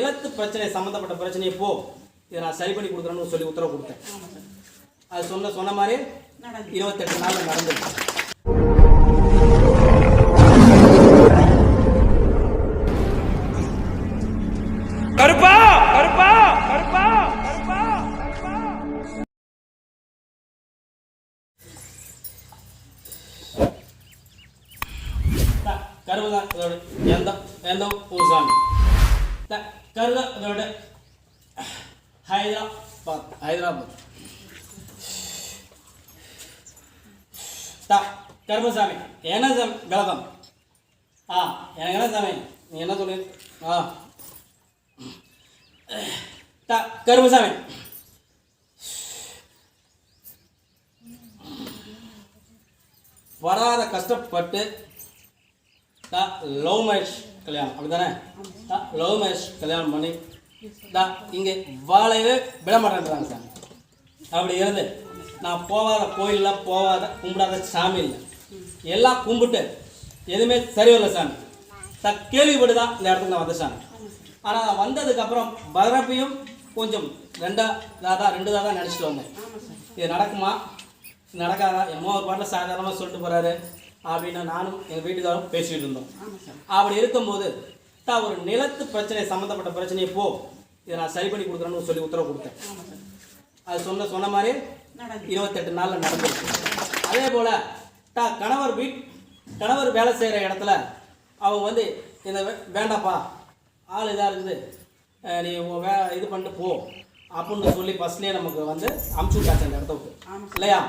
நிலத்து பிரச்சனை சம்மந்தப்பட்ட பிரச்சனையை போ. இதை நான் சரி பண்ணி கொடுக்குறேன்னு சொல்லி உத்தரவு கொடுத்தேன். அது சொன்ன சொன்ன மாதிரி இருபத்தெட்டு நாள் நடந்தது கருப்பா கருப்பா கருப்பா கருப்பா கருப்பா. கருவதான். இதோட எந்த எந்த ஊர் சாமி? கருதா இதோட ஹைதராபாத் ஹைதராபாத் தா கருமசாமி என்ன சாமி கலகம் ஆ எனக்கு என்ன சாமி நீ என்ன சொல்லு ஆ தா கருமசாமி வராத கஷ்டப்பட்டு தா லவ் மேரேஜ் கல்யாணம். அப்படிதானே தானே லவ் மேரேஜ் கல்யாணம் பண்ணி தான் இங்கே வாழையவே விட மாட்டேன்றாங்க சாமி. அப்படி இருந்து நான் போகாத கோயிலில் போகாத கும்பிடாத சாமி இல்லை. எல்லாம் கும்பிட்டு எதுவுமே சரியில்லை சாமி. த கேள்விப்பட்டு தான் இந்த இடத்துக்கு நான் வந்த சாமி. ஆனால் வந்ததுக்கப்புறம் பரப்பையும் கொஞ்சம் ரெண்டா தாதா ரெண்டு தாதா நினச்சிட்டு வந்தேன். இது நடக்குமா? நடக்காதா? என்னமோ ஒரு பாட்டில் சாதாரணமாக சொல்லிட்டு போகிறாரு அப்படின்னு நானும் எங்கள் வீட்டுக்காரும் பேசிகிட்டு இருந்தோம். அப்படி இருக்கும்போது தா ஒரு நிலத்து பிரச்சனை சம்மந்தப்பட்ட பிரச்சனையை போ. இதை நான் சரி பண்ணி கொடுக்குறேன்னு சொல்லி உத்தரவு கொடுத்தேன். அது சொன்ன சொன்ன மாதிரி இருபத்தெட்டு நாளில் நடந்துருக்கு அதே போல் தா கணவர் வீட் கணவர் வேலை செய்கிற இடத்துல அவங்க வந்து இந்த வேண்டாப்பா ஆள் இதாக இருக்குது. நீ வே இது பண்ணிட்டு போ. அப்படின்னு சொல்லி ஃபஸ்ட்லேயே நமக்கு வந்து அமுச்சு விட்டாச்சு அந்த இடத்த விட்டு இல்லையா?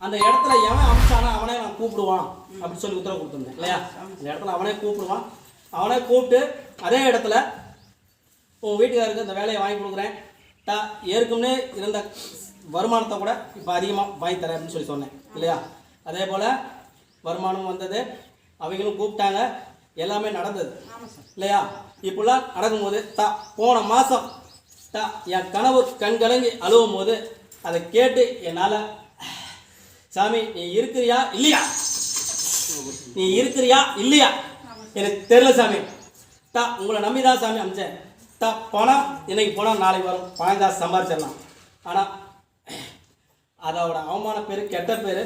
அந்த இடத்துல எவன் அமிச்சானா அவனே நான் கூப்பிடுவான் அப்படின்னு சொல்லி உத்தரவு கொடுத்துருந்தேன் இல்லையா? அந்த இடத்துல அவனே கூப்பிடுவான். அவனே கூப்பிட்டு அதே இடத்துல உன் வீட்டுக்காருக்கு இந்த வேலையை வாங்கி கொடுக்குறேன். டா ஏற்கனவே இருந்த வருமானத்தை கூட இப்போ அதிகமாக வாங்கி தரேன் அப்படின்னு சொல்லி சொன்னேன் இல்லையா? அதே போல் வருமானம் வந்தது. அவங்களும் கூப்பிட்டாங்க. எல்லாமே நடந்தது இல்லையா? இப்படிலாம் நடக்கும்போது தா போன மாதம் தா என் கனவு கண்கலங்கி அழுவும் போது அதை கேட்டு என்னால் சாமி நீ இருக்கிறியா? இல்லையா? நீ இருக்கிறியா? இல்லையா? எனக்கு தெரியல சாமி. தா உங்களை நம்பி தான் சாமி அமிச்சேன். தா பணம் இன்னைக்கு போனால் நாளைக்கு வரும். பணம் தான் சம்பாரிச்சிடலாம். ஆனால் அதோட அவமான பேர் கெட்ட பேர்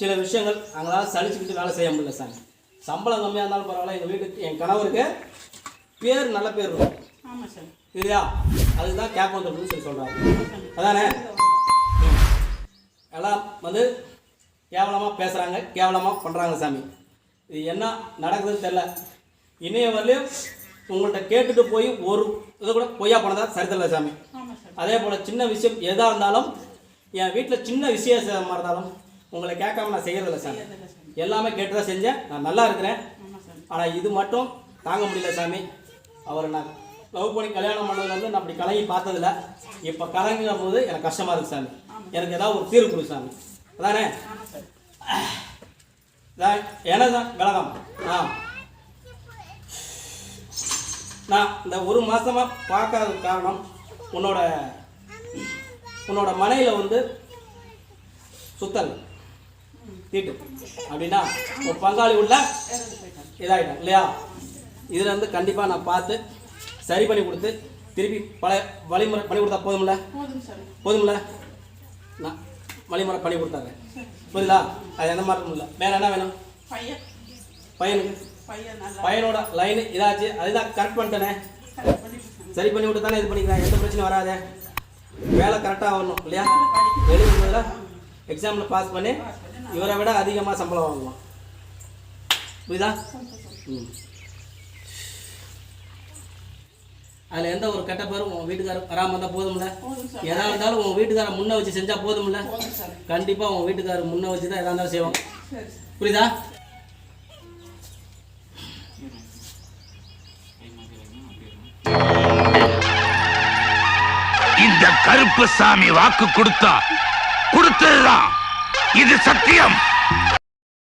சில விஷயங்கள் அங்களால் சலிச்சுக்கிட்டு வேலை செய்ய முடியல சாமி. சம்பளம் கம்மியாக இருந்தாலும் பரவாயில்ல. எங்கள் வீட்டுக்கு என் கணவருக்கு பேர் நல்ல பேர் இருக்கும். ஆமாம் சார் இல்லையா? அதுக்கு தான் கேப் வந்துருக்குன்னு சொல்லி சொல்கிறாங்க அதானே? எல்லாம் வந்து கேவலமாக பேசுகிறாங்க கேவலமாக பண்ணுறாங்க சாமி. இது என்ன நடக்குதுன்னு தெரில இணைய வரலையும் உங்கள்கிட்ட கேட்டுட்டு போய் ஒரு இது கூட பொய்யா போனதா சரித்திரல சாமி. அதே போல் சின்ன விஷயம் எதாக இருந்தாலும் என் வீட்டில் சின்ன விசேஷமாக இருந்தாலும் உங்களை கேட்காம நான் செய்கிறதில்ல சாமி. எல்லாமே கேட்டு தான் செஞ்சேன். நான் நல்லா இருக்கிறேன். ஆனால் இது மட்டும் தாங்க முடியல சாமி. அவரை நான் லவ் பண்ணி கல்யாணம் பண்ணதுல வந்து நான் அப்படி கலங்கி பார்த்ததில்ல. இப்போ கலங்கிற போது எனக்கு கஷ்டமாக இருக்கு சாமி. எனக்கு ஏதாவது ஒரு தீர்வு கொடு சாமி. அதானே? எனதான் கலகம் ஆ. நான் இந்த ஒரு மாதமாக பார்க்காத காரணம் உன்னோட உன்னோட மனையில் வந்து சுத்தல். தீட்டு. அப்படின்னா ஒரு பங்காளி உள்ள இதாகிட்டேன் இல்லையா? இதில் வந்து கண்டிப்பாக நான் பார்த்து சரி பண்ணி கொடுத்து திருப்பி பழைய வழிமுறை பண்ணி கொடுத்தா போதும்ல? போதும்ல? நான் வழிமுறை பண்ணி கொடுத்தாங்க. புரியுதா? அது எந்த மாதிரி இல்லை. வேற என்ன வேணும்? பையன். பையனுக்கு? பையனோட லைனு இதாச்சு. அதுதான் கரெக்ட் பண்ணிட்டேனே. சரி பண்ணி விட்டு தானே இது பண்ணிக்கிறேன் எந்த பிரச்சனையும் வராதே. வேலை கரெக்டாக வரணும் இல்லையா? எழுதும்போதில் எக்ஸாமில் பாஸ் பண்ணி இவரை விட அதிகமாக சம்பளம் வாங்குவான் புரியுதா? ம். அதில் எந்த ஒரு கெட்ட பேரும் உன் வீட்டுக்காரர் வராமல் இருந்தால் போதும்ல? போதும் சார். எதா இருந்தாலும் உன் வீட்டுக்காரர் முன்ன வச்சு செஞ்சால் போதும்ல? கண்டிப்பாக உன் வீட்டுக்காரர் முன்ன வச்சு தான் எதா இருந்தாலும் சார். புரியுதா? இந்த கருப்பு சாமி வாக்கு கொடுத்தா கொடுத்ததுதான். இது சத்தியம்.